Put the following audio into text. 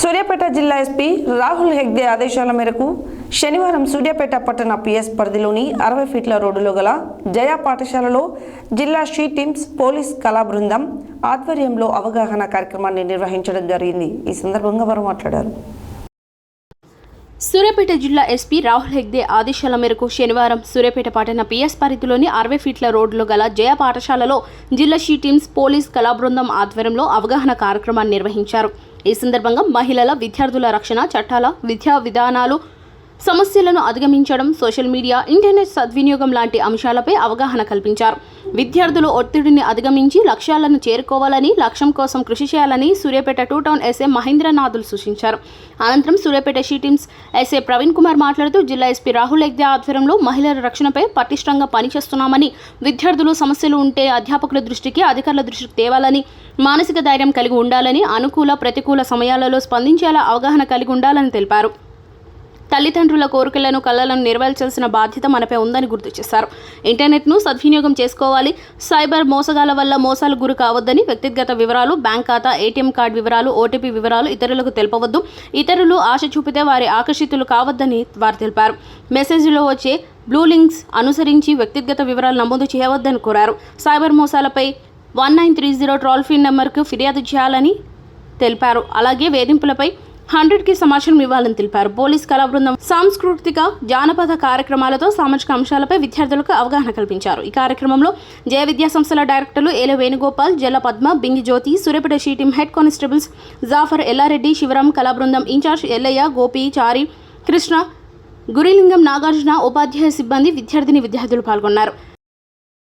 సూర్యాపేట జిల్లా ఎస్పీ రాహుల్ హెగ్దే ఆదేశాల మేరకు శనివారం సూర్యాపేట పట్టణ పిఎస్ పరిధిలోని అరవై ఫీట్ల రోడ్డులో గల జయా పాఠశాలలో జిల్లా షీ టీమ్స్ పోలీస్ కళా బృందం ఆధ్వర్యంలో అవగాహన కార్యక్రమాన్ని నిర్వహించడం జరిగింది. ఈ సందర్భంగా వారు మాట్లాడారు. సూర్యాపేట జిల్లా ఎస్పీ రాహుల్ హెగ్దే ఆదేశాల మేరకు శనివారం సూర్యాపేట పట్టణ పిఎస్ పరిధిలోని అరవై ఫీట్ల రోడ్డులో గల జయ పాఠశాలలో జిల్లా షీ టీమ్స్ పోలీస్ కళా బృందం ఆధ్వర్యంలో అవగాహన కార్యక్రమాన్ని నిర్వహించారు. ఈ సందర్భంగా మహిళల విద్యార్థుల రక్షణ చట్టాల విద్యా విధానాలు సమస్యలను అధిగమించడం సోషల్ మీడియా ఇంటర్నెట్ సద్వినియోగం లాంటి అంశాలపై అవగాహన కల్పించారు. విద్యార్థులు ఒత్తిడిని అధిగమించి లక్ష్యాలను చేరుకోవాలని లక్ష్యం కోసం కృషి చేయాలని సూర్యాపేట టూ టౌన్ ఎస్ఏ మహేంద్రనాథులు సూచించారు. అనంతరం Suryapet she teams SA Praveen Kumar మాట్లాడుతూ జిల్లా ఎస్పీ రాహుల్ ఎగ్దే ఆధ్వర్యంలో మహిళల రక్షణపై పటిష్టంగా పనిచేస్తున్నామని విద్యార్థులు సమస్యలు ఉంటే అధ్యాపకుల దృష్టికి అధికారుల దృష్టికి తేవాలని మానసిక ధైర్యం కలిగి ఉండాలని అనుకూల ప్రతికూల సమయాలలో స్పందించేలా అవగాహన కలిగి ఉండాలని తెలిపారు. తల్లిదండ్రుల కోరికలను కలలను నెరవేర్చాల్సిన బాధ్యత మనపై ఉందని గుర్తు చేశారు. ఇంటర్నెట్ను సద్వినియోగం చేసుకోవాలి. సైబర్ మోసగాల వల్ల మోసాలు గురి కావద్దని వ్యక్తిగత వివరాలు బ్యాంక్ ఖాతా ఏటీఎం కార్డు వివరాలు ఓటీపీ వివరాలు ఇతరులకు తెలపవద్దు. ఇతరులు ఆశ చూపితే వారి ఆకర్షితులు కావద్దని వారు తెలిపారు. మెసేజ్లో వచ్చే బ్లూ లింక్స్ అనుసరించి వ్యక్తిగత వివరాలు నమోదు చేయవద్దని కోరారు. Cyber మోసాలపై one nine three zero toll free నెంబర్కు ఫిర్యాదు చేయాలని తెలిపారు. అలాగే వేధింపులపై హండ్రెడ్కి సమాచారం ఇవ్వాలని తెలిపారు. పోలీస్ కళా బృందం సాంస్కృతిక జానపద కార్యక్రమాలతో సామాజిక అంశాలపై విద్యార్థులకు అవగాహన కల్పించారు. ఈ కార్యక్రమంలో జయ విద్యా సంస్థల డైరెక్టర్లు Ela Venugopal Jalla Padma Bingi Jyothi Suryapet she team head constables Jaffar Yellareddy Sivaram కళా బృందం ఇన్ఛార్జ్ ఎల్లయ్య గోపి చారి కృష్ణ గురిలింగం నాగార్జున ఉపాధ్యాయ సిబ్బంది విద్యార్థిని విద్యార్థులు పాల్గొన్నారు.